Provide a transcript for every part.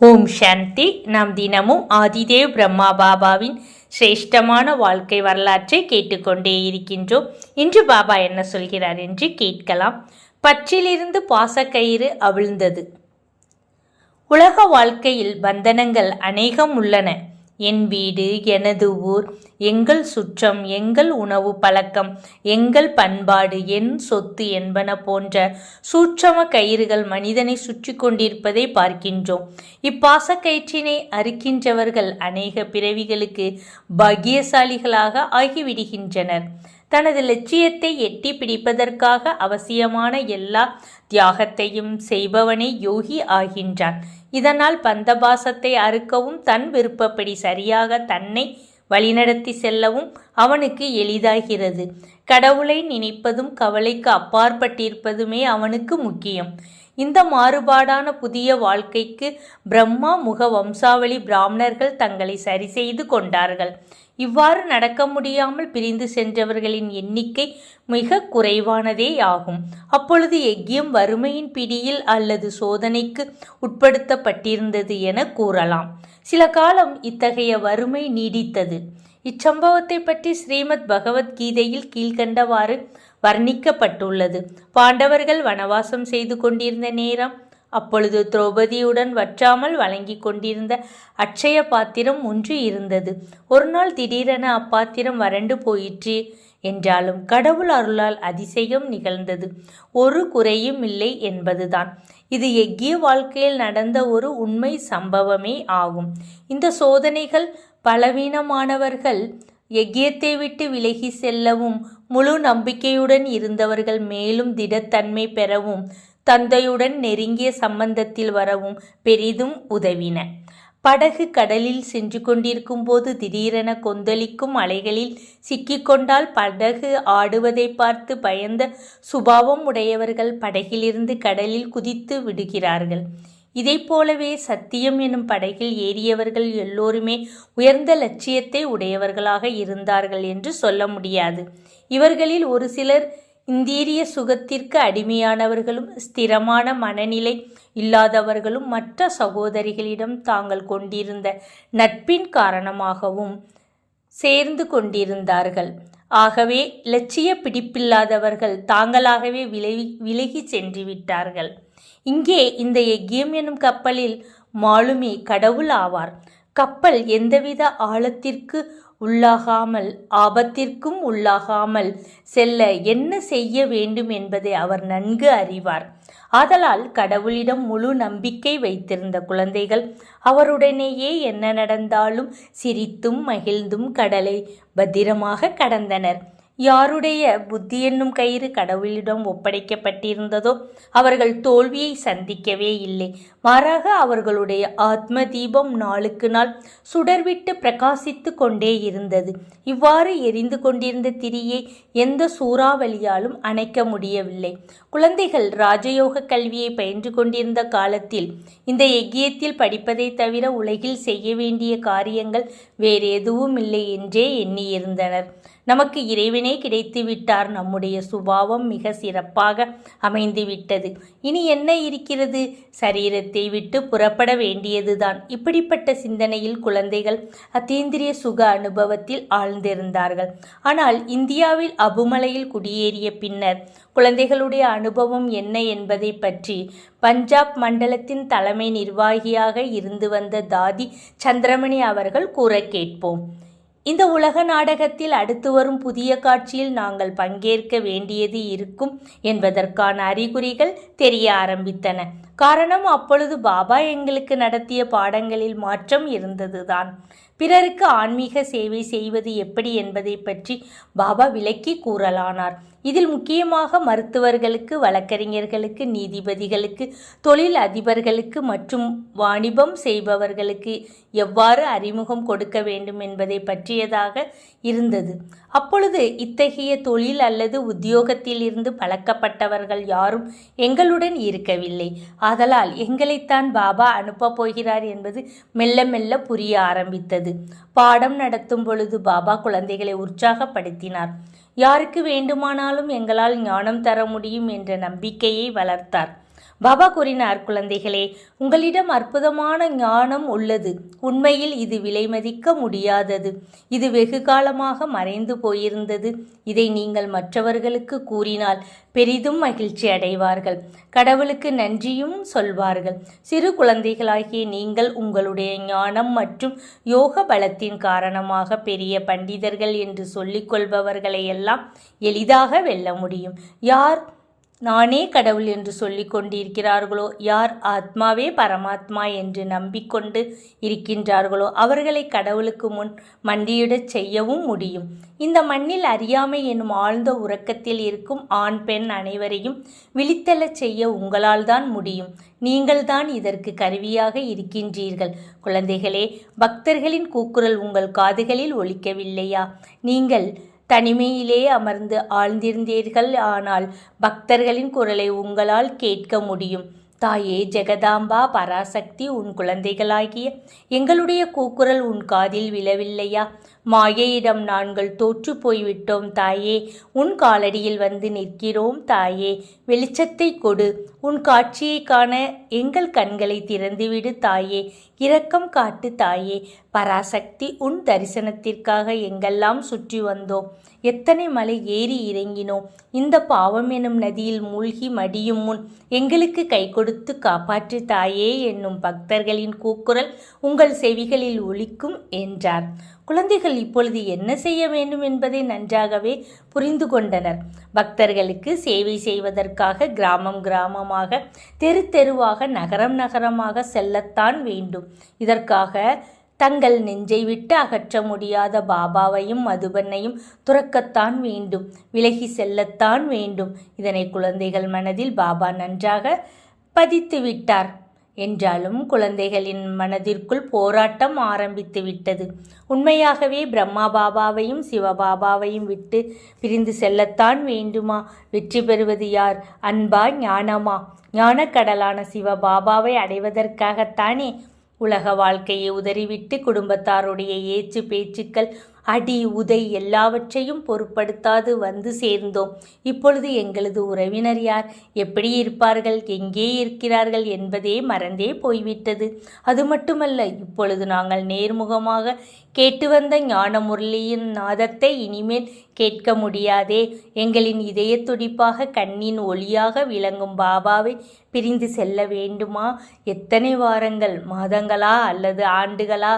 ஓம் சாந்தி. நாம் தினமும் ஆதிதேவ் பிரம்மா பாபாவின் சிரேஷ்டமான வாழ்க்கை வரலாற்றை கேட்டுக்கொண்டே இருக்கின்றோம். இன்று பாபா என்ன சொல்கிறார் என்று கேட்கலாம். பற்றிலிருந்து பாசக்கயிறு அவிழ்ந்தது. உலக வாழ்க்கையில் பந்தனங்கள் அநேகம் உள்ளன. என் வீடு எனது ஊர் எங்கள் சுற்றம் எங்கள் உணவு பழக்கம் எங்கள் பண்பாடு என் சொத்து என்பன போன்ற சூட்சம கயிறுகள் மனிதனை சுற்றி கொண்டிருப்பதை பார்க்கின்றோம். இப்பாச கயிற்றினை அறுக்கின்றவர்கள் அநேக பிறவிகளுக்கு பாக்கியசாலிகளாக ஆகிவிடுகின்றனர். தனது லட்சியத்தை எட்டி பிடிப்பதற்காக அவசியமான எல்லா தியாகத்தையும் செய்பவனே யோகி ஆகின்றான். இதனால் பந்தபாசத்தை அறுக்கவும் தன் விருப்பப்படி சரியாக தன்னை வழிநடத்தி செல்லவும் அவனுக்கு எளிதாகிறது. கடவுளை நினைப்பதும் கவலைக்கு அப்பாற்பட்டிருப்பதுமே அவனுக்கு முக்கியம். இந்த மாறுபாடான புதிய வாழ்க்கைக்கு பிரம்மா முக வம்சாவளி பிராமணர்கள் தங்களை சரி செய்து கொண்டார்கள். இவ்வாறு நடக்க முடியாமல் பிரிந்து சென்றவர்களின் எண்ணிக்கை மிக குறைவானதே ஆகும். அப்பொழுது எக்கியம் வறுமையின் பிடியில் அல்லது சோதனைக்கு உட்படுத்தப்பட்டிருந்தது என கூறலாம். சில காலம் இத்தகைய வறுமை நீடித்தது. இச்சம்பவத்தை பற்றி ஸ்ரீமத் பகவத்கீதையில் கீழ்கண்டவாறு வர்ணிக்கப்பட்டுள்ளது. பாண்டவர்கள் வனவாசம் செய்து கொண்டிருந்த நேரம் அப்பொழுது திரௌபதியுடன் வற்றாமல் வழங்கி கொண்டிருந்த அட்சய பாத்திரம் ஒன்று இருந்தது. ஒரு நாள் திடீரென அப்பாத்திரம் வறண்டு போயிற்று என்றாலும் கடவுள் அருளால் அதிசயம் நிகழ்ந்தது. ஒரு குறையும் இல்லை என்பதுதான். இது எக்கிய வாழ்க்கையில் நடந்த ஒரு உண்மை சம்பவமே ஆகும். இந்த சோதனைகள் பலவீனமானவர்கள் எக்கியத்தை விட்டு விலகி செல்லவும் முழு நம்பிக்கையுடன் இருந்தவர்கள் மேலும் திடத்தன்மை பெறவும் தந்தையுடன் நெருங்கிய சம்பந்தத்தில் வரவும் பெரிதும் உதவின. படகு கடலில் சென்று கொண்டிருக்கும் போது திடீரென கொந்தளிக்கும் அலைகளில் சிக்கிக்கொண்டால் படகு ஆடுவதை பார்த்து பயந்த சுபாவம் உடையவர்கள் படகிலிருந்து கடலில் குதித்து விடுகிறார்கள். போலவே சத்தியம் எனும் படகில் ஏறியவர்கள் எல்லோருமே உயர்ந்த லட்சியத்தை உடையவர்களாக இருந்தார்கள் என்று சொல்ல முடியாது. இவர்களில் ஒரு சிலர் இந்தீரிய சுகத்திற்கு அடிமையானவர்களும் ஸ்திரமான மனநிலை இல்லாதவர்களும் மற்ற சகோதரிகளிடம் தாங்கள் கொண்டிருந்த நட்பின் காரணமாகவும் சேர்ந்து கொண்டிருந்தார்கள். ஆகவே லட்சிய பிடிப்பில்லாதவர்கள் தாங்களாகவே விலகி விலகி சென்று விட்டார்கள் இங்கே இந்த எக்கியம் எனும் கப்பலில் மாலுமி கடவுள் ஆவார். கப்பல் எந்தவித ஆழத்திற்கு உள்ளாகாமல் ஆபத்திற்கும் உள்ளாகாமல் செல்ல என்ன செய்ய வேண்டும் என்பதை அவர் நன்கு அறிவார். ஆதலால் கடவுளிடம் முழு நம்பிக்கை வைத்திருந்த குழந்தைகள் அவருடனேயே என்ன நடந்தாலும் சிரித்தும் மகிழ்ந்தும் கடலை பத்திரமாக கடந்தனர். யாருடைய புத்தி என்னும் கயிறு கடவுளிடம் ஒப்படைக்கப்பட்டிருந்ததோ அவர்கள் தோல்வியை சந்திக்கவே இல்லை. மாறாக அவர்களுடைய ஆத்ம தீபம் நாளுக்கு நாள் சுடர்விட்டு பிரகாசித்து கொண்டே இருந்தது. இவ்வாறு எரிந்து கொண்டிருந்த திரியை எந்த சூறாவளியாலும் அணைக்க முடியவில்லை. குழந்தைகள் ராஜயோக கல்வியை பயின்று கொண்டிருந்த காலத்தில் இந்த எக்கியத்தில் படிப்பதை தவிர உலகில் செய்ய வேண்டிய காரியங்கள் வேறு எதுவும் இல்லை என்றே எண்ணியிருந்தனர். நமக்கு இறைவனே கிடைத்து விட்டார். நம்முடைய சுபாவம் மிக சிறப்பாக அமைந்து விட்டது இனி என்ன இருக்கிறது? சரீரத்தில் சரீரத்தை விட்டு புறப்பட வேண்டியதுதான். இப்படிப்பட்ட சிந்தனையில் குழந்தைகள் அத்தீந்திரிய சுக அனுபவத்தில் ஆழ்ந்திருந்தார்கள். ஆனால் இந்தியாவில் அபுமலையில் குடியேறிய பின்னர் குழந்தைகளுடைய அனுபவம் என்ன என்பதை பற்றி பஞ்சாப் மண்டலத்தின் தலைமை நிர்வாகியாக இருந்து வந்த தாதி சந்திரமணி அவர்கள் கூற கேட்போம். இந்த உலக நாடகத்தில் அடுத்து வரும் புதிய காட்சியில் நாங்கள் பங்கேற்க வேண்டியது இருக்கும் என்பதற்கான அறிகுறிகள் தெரிய ஆரம்பித்தன. காரணம் அப்பொழுது பாபா எங்களுக்கு நடத்திய பாடங்களில் மாற்றம் இருந்ததுதான். பிறருக்கு ஆன்மீக சேவை செய்வது எப்படி என்பதை பற்றி பாபா விளக்கி கூறலானார். இதில் முக்கியமாக மருத்துவர்களுக்கு வழக்கறிஞர்களுக்கு நீதிபதிகளுக்கு தொழில் அதிபர்களுக்கு மற்றும் வாணிபம் செய்பவர்களுக்கு எவ்வாறு அறிமுகம் கொடுக்க வேண்டும் என்பதை பற்றியதாக இருந்தது. அப்பொழுது இத்தகைய தொழில் அல்லது உத்தியோகத்தில் இருந்து பழக்கப்பட்டவர்கள் யாரும் எங்களுடன் இருக்கவில்லை. ஆதலால் எங்களைத்தான் பாபா அனுப்பப் போகிறார் என்பது மெல்ல மெல்ல புரிய ஆரம்பித்தது. பாடம் நடத்தும் பொழுது பாபா குழந்தைகளை உற்சாகப்படுத்தினார். யாருக்கு வேண்டுமானாலும் எங்களால் ஞானம் தர முடியும் என்ற நம்பிக்கையை வளர்த்தார். பாபா கூறினார் குழந்தைகளே உங்களிடம் அற்புதமான ஞானம் உள்ளது. உண்மையில் இது விலைமதிக்க முடியாதது. இது வெகு காலமாக மறைந்து போயிருந்தது. இதை நீங்கள் மற்றவர்களுக்கு கூறினால் பெரிதும் மகிழ்ச்சி அடைவார்கள். கடவுளுக்கு நன்றியும் சொல்வார்கள். சிறு குழந்தைகளாகிய நீங்கள் உங்களுடைய ஞானம் மற்றும் யோக பலத்தின் காரணமாக பெரிய பண்டிதர்கள் என்று சொல்லிக் கொள்பவர்களையெல்லாம் எளிதாக வெல்ல முடியும். யார் நானே கடவுள் என்று சொல்லிக் கொண்டிருக்கிறார்களோ? யார் ஆத்மாவே பரமாத்மா என்று நம்பிக்கொண்டு இருக்கின்றார்களோ? அவர்களை கடவுளுக்கு முன் மண்டியிடச் செய்யவும் முடியும். இந்த மண்ணில் அறியாமை எனும் ஆழ்ந்த உறக்கத்தில் இருக்கும் ஆண் பெண் அனைவரையும் விழித்தெழச் செய்ய உங்களால் தான் முடியும். நீங்கள்தான் இதற்கு கருவியாக இருக்கின்றீர்கள். குழந்தைகளே பக்தர்களின் கூக்குரல் உங்கள் காதுகளில் ஒழிக்கவில்லையா நீங்கள் தனிமையிலே அமர்ந்து ஆழ்ந்திருந்தீர்கள். ஆனால் பக்தர்களின் குரலை உங்களால் கேட்க முடியும். தாயே ஜெகதாம்பா பராசக்தி உன் குழந்தைகளாகிய எங்களுடைய கூக்குரல் உன் காதில் விழவில்லையா? மாயையிடம் நாங்கள் தோற்று போய்விட்டோம் தாயே. உன் காலடியில் வந்து நிற்கிறோம் தாயே. வெளிச்சத்தை கொடு. உன் காட்சியை காண எங்கள் கண்களை திறந்துவிடு தாயே. இரக்கம் காட்டு தாயே. பராசக்தி உன் தரிசனத்திற்காக எங்கெல்லாம் சுற்றி வந்தோம்? எத்தனை மலை ஏறி இறங்கினோம்? இந்த பாவம் எனும் நதியில் மூழ்கி மடியும் முன் எங்களுக்கு கை கொடுத்து காப்பாற்று தாயே என்னும் பக்தர்களின் கூக்குரல் உங்கள் செவிகளில் ஒலிக்கும் என்றார். குழந்தைகள் இப்பொழுது என்ன செய்ய வேண்டும் என்பதை நன்றாகவே புரிந்து கொண்டனர். பக்தர்களுக்கு சேவை செய்வதற்காக கிராமம் கிராமமாக தெரு தெருவாக நகரம் நகரமாக செல்லத்தான் வேண்டும். இதற்காக தங்கள் நெஞ்சை விட்டு அகற்ற முடியாத பாபாவையும் மதுபனையும் துறக்கத்தான் வேண்டும். விலகி செல்லத்தான் வேண்டும். இதனை குழந்தைகள் மனதில் பாபா நன்றாக பதித்து விட்டார். என்றாலும் குழந்தைகளின் மனதிற்குள் போராட்டம் ஆரம்பித்து விட்டது. உண்மையாகவே பிரம்மா பாபாவையும் சிவபாபாவையும் விட்டு பிரிந்து செல்லத்தான் வேண்டுமா? வெற்றி பெறுவது யார்? அன்பா ஞானமா? ஞானக்கடலான சிவபாபாவை அடைவதற்காகத்தானே உலக வாழ்க்கையை உதறிவிட்டு குடும்பத்தாருடைய ஏச்சு பேச்சுக்கள் அடி உதை எல்லாவற்றையும் பொருட்படுத்தாது வந்து சேர்ந்தோம். இப்பொழுது எங்களது உறவினர் யார்? எப்படி இருப்பார்கள்? எங்கே இருக்கிறார்கள் என்பதே மறந்தே போய்விட்டது. அது மட்டுமல்ல இப்பொழுது நாங்கள் நேர்முகமாக கேட்டு வந்த ஞான முரளியின் நாதத்தை இனிமேல் கேட்க முடியாதே. எங்களின் இதய துடிப்பாக கண்ணின் ஒளியாக விளங்கும் பாபாவை பிரிந்து செல்ல வேண்டுமா? எத்தனை வாரங்கள் மாதங்களா அல்லது ஆண்டுகளா?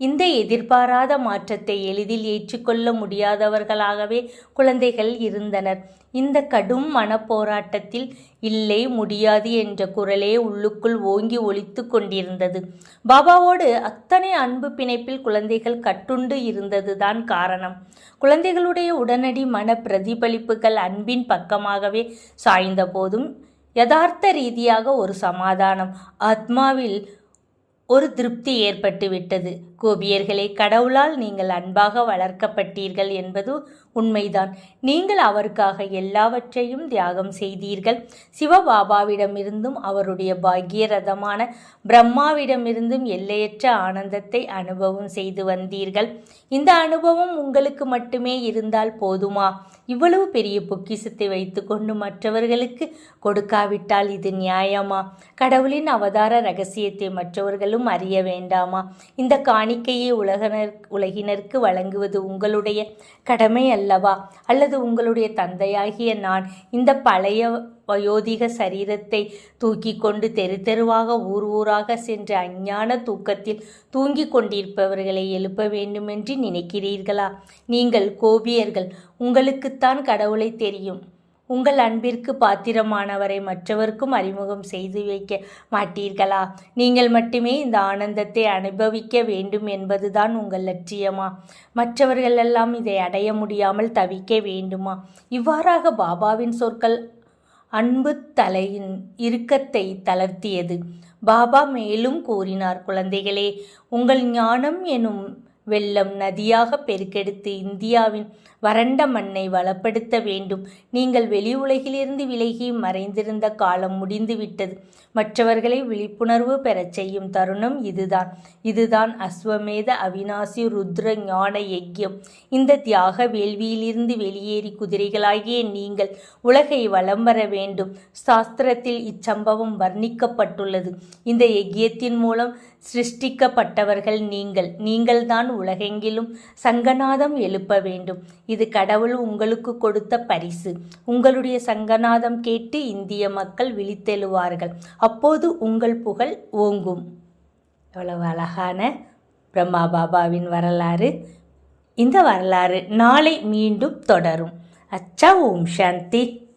இந்த எதிர்பாராத மாற்றத்தை எளிதில் ஏற்றுக்கொள்ள முடியாதவர்களாகவே குழந்தைகள் இருந்தனர். இந்த கடும் மனப்போராட்டத்தில் இல்லை முடியாது என்ற குரலே உள்ளுக்குள் ஓங்கி ஒழித்து கொண்டிருந்தது. பாபாவோடு அத்தனை அன்பு பிணைப்பில் குழந்தைகள் கட்டுண்டு இருந்ததுதான் காரணம். குழந்தைகளுடைய உடனடி மன பிரதிபலிப்புகள் அன்பின் பக்கமாகவே சாய்ந்த போதும் யதார்த்த ரீதியாக ஒரு சமாதானம் ஆத்மாவில் ஒரு திருப்தி ஏற்பட்டுவிட்டது. கோபியர்களே கடவுளால் நீங்கள் அன்பாக வளர்க்கப்பட்டீர்கள் என்பது உண்மைதான். நீங்கள் அவருக்காக எல்லாவற்றையும் தியாகம் செய்தீர்கள். சிவபாபாவிடமிருந்தும் அவருடைய பாக்கியரதமான பிரம்மாவிடமிருந்தும் எல்லையற்ற ஆனந்தத்தை அனுபவம் செய்து வந்தீர்கள். இந்த அனுபவம் உங்களுக்கு மட்டுமே இருந்தால் போதுமா? இவ்வளவு பெரிய பொக்கிசத்தை வைத்துக்கொண்டு மற்றவர்களுக்கு கொடுக்காவிட்டால் இது நியாயமா? கடவுளின் அவதார ரகசியத்தை மற்றவர்களும் அறிய வேண்டாமா? இந்த காணி காணிக்கையை உலகனர் உலகினருக்கு வழங்குவது உங்களுடைய கடமை அல்லவா? அல்லது உங்களுடைய தந்தையாகிய நான் இந்த பழைய வயோதிக சரீரத்தை தூக்கி கொண்டு தெரு தெருவாக ஊர் ஊராக சென்று அஞ்ஞான தூக்கத்தில் தூங்கிக் கொண்டிருப்பவர்களை எழுப்ப வேண்டுமென்று நினைக்கிறீர்களா? நீங்கள் கோபியர்கள். உங்களுக்குத்தான் கடவுளை தெரியும். உங்கள் அன்பிற்கு பாத்திரமானவரை மற்றவர்க்கும் அறிமுகம் செய்து வைக்க மாட்டீர்களா? நீங்கள் மட்டுமே இந்த ஆனந்தத்தை அனுபவிக்க வேண்டும் என்பதுதான் உங்கள் லட்சியமா? மற்றவர்களெல்லாம் இதை அடைய முடியாமல் தவிக்க வேண்டுமா? இவ்வாறாக பாபாவின் சொற்கள் அன்பு தலையின் இறுக்கத்தை தளர்த்தியது. பாபா மேலும் கூறினார் குழந்தைகளே உங்கள் ஞானம் எனும் வெள்ளம் நதியாக பெருக்கெடுத்து இந்தியாவின் வறண்ட மண்ணை வளப்படுத்த வேண்டும். நீங்கள் வெளி உலகிலிருந்து விலகி மறைந்திருந்த காலம் முடிந்துவிட்டது மற்றவர்களை விழிப்புணர்வு பெறச் செய்யும் தருணம் இதுதான். இதுதான் அஸ்வமேத அவிநாசி ருத்ர ஞான யஜ்யம். இந்த தியாக வேள்வியிலிருந்து வெளியேறி குதிரைகளாகிய நீங்கள் உலகை வலம் வர வேண்டும். சாஸ்திரத்தில் இச்சம்பவம் வர்ணிக்கப்பட்டுள்ளது. இந்த யஜ்யத்தின் மூலம் சிருஷ்டிக்கப்பட்டவர்கள் நீங்கள். நீங்கள்தான் உலகெங்கிலும் சங்கநாதம் எழுப்ப வேண்டும். இது கடவுள் உங்களுக்கு கொடுத்த பரிசு. உங்களுடைய சங்கநாதம் கேட்டு இந்திய மக்கள் விழித்தெழுவார்கள். அப்போது உங்கள் புகழ் ஓங்கும். எவ்வளவு அழகான பிரம்மா பாபாவின் வரலாறு. இந்த வரலாறு நாளை மீண்டும் தொடரும். அச்சா ஓம் சாந்தி.